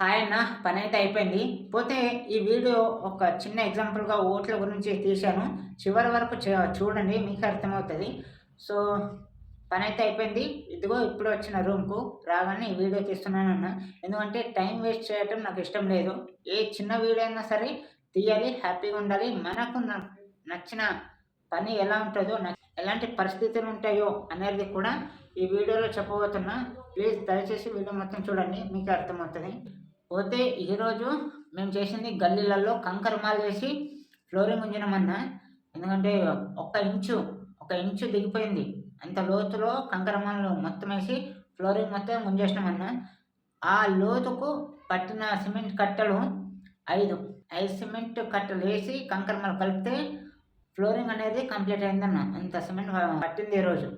Hi అన్న పని అయితే అయిపోయింది. పోతే ఈ వీడియో ఒక చిన్న ఎగ్జాంపుల్గా ఓట్ల గురించి తీశాను. చివరి వరకు చూడండి మీకు అర్థమవుతుంది. సో పని అయితే అయిపోయింది. ఇదిగో ఇప్పుడు వచ్చిన రూమ్కు రాగానే ఈ వీడియో తీస్తున్నాను అన్న. ఎందుకంటే టైం వేస్ట్ చేయటం నాకు ఇష్టం లేదు. ఏ చిన్న వీడియో అయినా సరే తీయాలి హ్యాపీగా ఉండాలి. మనకు నచ్చిన పని ఎలా ఉంటుందో ఎలాంటి పరిస్థితులు ఉంటాయో అనేది కూడా ఈ వీడియోలో చెప్పబోతున్నా. ప్లీజ్ దయచేసి వీడియో మొత్తం చూడండి మీకు అర్థమవుతుంది. పోతే ఈరోజు మేము చేసింది గల్లీలలో కంకర మాల్ వేసి ఫ్లోరింగ్ ఉంచినామన్నా. ఎందుకంటే ఒక్క ఇంచు ఒక ఇంచు దిగిపోయింది. అంత లోతులో కంకర మొత్తం వేసి ఫ్లోరింగ్ మొత్తం ముంచేసినామన్నా. ఆ లోతుకు పట్టిన సిమెంట్ కట్టలు ఐదు. ఐదు సిమెంట్ కట్టలు వేసి కంకరమాల కలిపితే ఫ్లోరింగ్ అనేది కంప్లీట్ అయిందన్న. అంత సిమెంట్ పట్టింది ఈరోజు.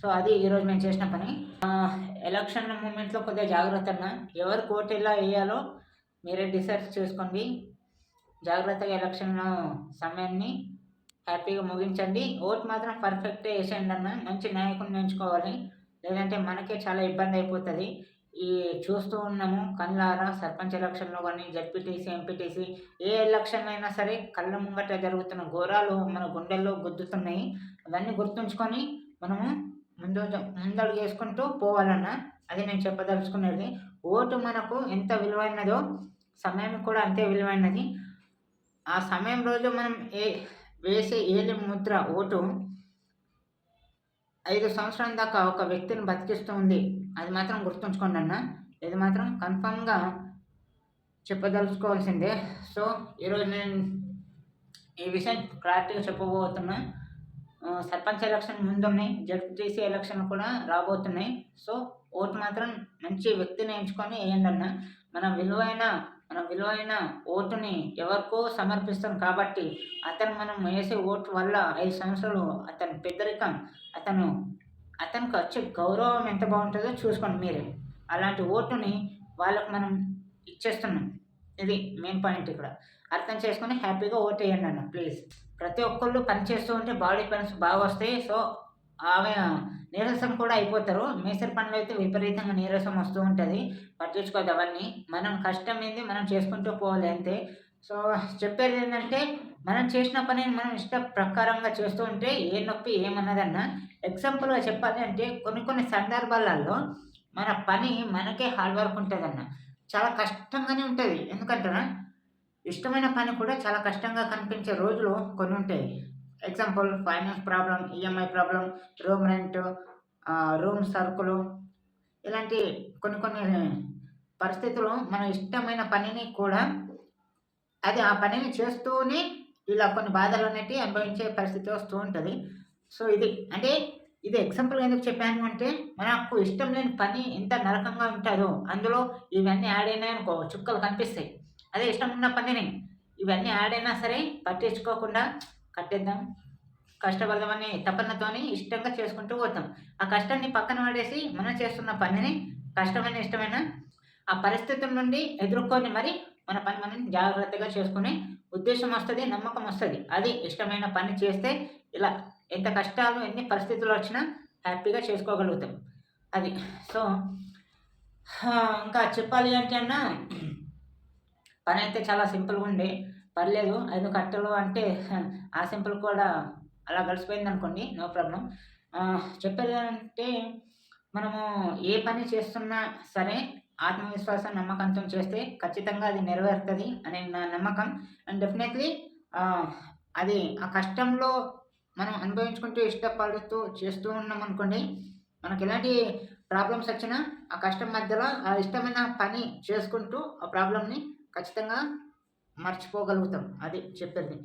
సో అది ఈరోజు మేము చేసిన పని. ఎలక్షన్ మూమెంట్లో కొద్దిగా జాగ్రత్త అన్న. ఎవరు కోర్టు ఎలా వేయాలో మీరే డిసైడ్ చేసుకోండి. జాగ్రత్తగా ఎలక్షన్ సమయాన్ని హ్యాపీగా ముగించండి. ఓట్ మాత్రం పర్ఫెక్ట్గా వేసేయండి అన్న. మంచి నాయకుడిని ఎంచుకోవాలి. లేదంటే మనకే చాలా ఇబ్బంది అయిపోతుంది. ఈ చూస్తూ ఉన్నాము. కళ్ళారా సర్పంచ్ ఎలక్షన్లో కానీ జడ్పీటీసీ ఎంపీటీసీ ఏ ఎలక్షన్ అయినా సరే కళ్ళ ముంగట జరుగుతున్న ఘోరాలు మన గుండెల్లో గుద్దుతున్నాయి. అవన్నీ గుర్తుంచుకొని మనము ముందు ముందడుగు వేసుకుంటూ పోవాలన్నా అది నేను చెప్పదలుచుకునేది ఓటు మనకు ఎంత విలువైనదో సమయం కూడా అంతే విలువైనది. ఆ సమయం రోజు మనం ఏ వేసే ఏలి ముద్ర ఓటు ఐదు సంవత్సరాల దాకా ఒక వ్యక్తిని బతికిస్తూ ఉంది. అది మాత్రం గుర్తుంచుకోండి అన్న. ఇది మాత్రం కన్ఫామ్గా చెప్పదలుచుకోవాల్సిందే. సో ఈరోజు నేను ఈ విషయం క్లారిటీగా చెప్పబోతున్నా సర్పంచ్ ఎలక్షన్ ముందున్నాయి. జడ్పీటీసీ ఎలక్షన్ కూడా రాబోతున్నాయి. సో ఓటు మాత్రం మంచి వ్యక్తిని ఎంచుకొని వేయండి మన విలువైన మన విలువైన ఓటుని ఎవరికో సమర్పిస్తాం కాబట్టి అతను మనం వేసే ఓటు వల్ల ఐదు సంవత్సరాలు అతని పెద్దరికం అతను అతనికి వచ్చే గౌరవం ఎంత బాగుంటుందో చూసుకోండి మీరే. అలాంటి ఓటుని వాళ్ళకు మనం ఇచ్చేస్తున్నాం. ఇది మెయిన్ పాయింట్ ఇక్కడ. అర్థం చేసుకొని హ్యాపీగా ఓటు వేయండి అన్న ప్లీజ్. ప్రతి ఒక్కళ్ళు పని చేస్తూ ఉంటే బాడీ పెయిన్స్ బాగా వస్తాయి. సో ఆమె నీరసం కూడా అయిపోతారు. మేసరి పనులు అయితే విపరీతంగా నీరసం వస్తూ ఉంటుంది. పట్టించుకోదు అవన్నీ. మనం కష్టం ఏంది? మనం చేసుకుంటూ పోవాలి అంతే. సో చెప్పేది ఏంటంటే మనం చేసిన పనిని మనం ఇష్ట ప్రకారంగా చేస్తూ ఉంటే ఏ నొప్పి ఏమన్నదన్నా ఎగ్జాంపుల్గా చెప్పాలి అంటే కొన్ని కొన్ని సందర్భాలలో మన పని మనకే హార్డ్ వర్క్ ఉంటుందన్న. చాలా కష్టంగానే ఉంటుంది. ఎందుకంటే ఇష్టమైన పని కూడా చాలా కష్టంగా కనిపించే రోజులు కొన్ని ఉంటాయి. Example finance problem EMI problem room rent room సరుకులు ఇలాంటి కొన్ని కొన్ని పరిస్థితులు మన ఇష్టమైన పనిని కూడా అది ఆ పనిని చేస్తూనే ఇలా కొన్ని బాధలు అనేటివి అనుభవించే పరిస్థితి వస్తూ ఉంటుంది. సో ఇది అంటే ఇది ఎగ్జాంపుల్ ఎందుకు చెప్పాను అంటే మనకు ఇష్టం లేని పని ఎంత నరకంగా ఉంటుందో అందులో ఇవన్నీ యాడ్ అయినాయి అనుకో చుక్కలు కనిపిస్తాయి. అదే ఇష్టం ఉన్న పనిని ఇవన్నీ యాడ్ అయినా సరే పట్టించుకోకుండా కట్టేద్దాం. కష్టపడదామని తపనతోని ఇష్టంగా చేసుకుంటూ పోతాం. ఆ కష్టాన్ని పక్కన పడేసి మనం చేస్తున్న పనిని కష్టమైన ఇష్టమైన ఆ పరిస్థితుల నుండి ఎదుర్కొని మరి మన పని మనం జాగ్రత్తగా చేసుకునే ఉద్దేశం వస్తుంది నమ్మకం వస్తుంది. అది ఇష్టమైన పని చేస్తే ఇలా ఎంత కష్టాలు ఎన్ని పరిస్థితులు వచ్చినా హ్యాపీగా చేసుకోగలుగుతాం. అది. సో ఇంకా చెప్పాలి అంటే అన్న పని అయితే చాలా సింపుల్గా ఉండే. పర్లేదు. ఐదు కట్టలు అంటే ఆ సింపుల్ కూడా అలా గడిచిపోయింది అనుకోండి నో ప్రాబ్లం. చెప్పేది అంటే మనము ఏ పని చేస్తున్నా సరే ఆత్మవిశ్వాసం నమ్మకంతో చేస్తే ఖచ్చితంగా అది నెరవేరుతుంది అనే నా నమ్మకం. అండ్ డెఫినెట్లీ అది ఆ కష్టంలో మనం అనుభవించుకుంటూ ఇష్టపడుతూ చేస్తూ ఉన్నాం అనుకోండి మనకి ఎలాంటి ప్రాబ్లమ్స్ వచ్చినా ఆ కష్టం మధ్యలో ఆ ఇష్టమైన పని చేసుకుంటూ ఆ ప్రాబ్లమ్ని ఖచ్చితంగా మర్చిపోగలుగుతాం. అది చెప్పేది.